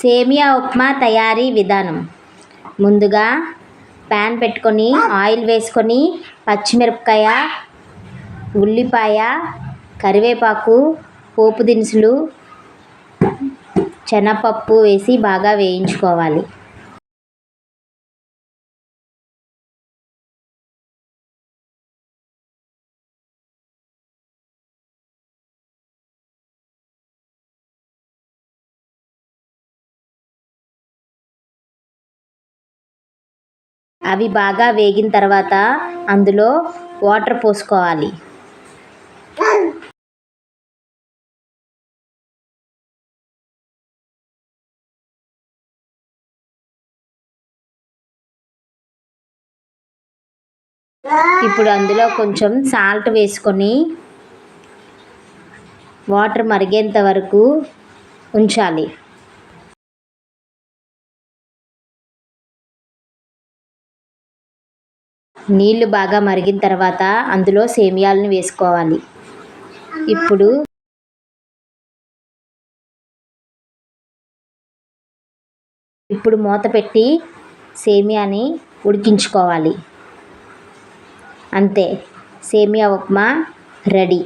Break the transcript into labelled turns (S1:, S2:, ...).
S1: సేమియా ఉప్మా తయారీ విధానం. ముందుగా ప్యాన్ పెట్టుకొని ఆయిల్ వేసుకొని పచ్చిమిరపకాయ ఉల్లిపాయ కరివేపాకు పోపు దినుసులు శనగపప్పు వేసి బాగా వేయించుకోవాలి. అవి బాగా వేగిన తర్వాత అందులో వాటర్ పోసుకోవాలి. ఇప్పుడు అందులో కొంచెం సాల్ట్ వేసుకొని వాటర్ మరిగేంత వరకు ఉంచాలి. నీళ్ళు బాగా మరిగిన తర్వాత అందులో సేమియాలను వేసుకోవాలి. ఇప్పుడు ఇప్పుడు మూత పెట్టి సేమియాని ఉడికించుకోవాలి. అంతే. సేమియా ఉప్మా రెడీ.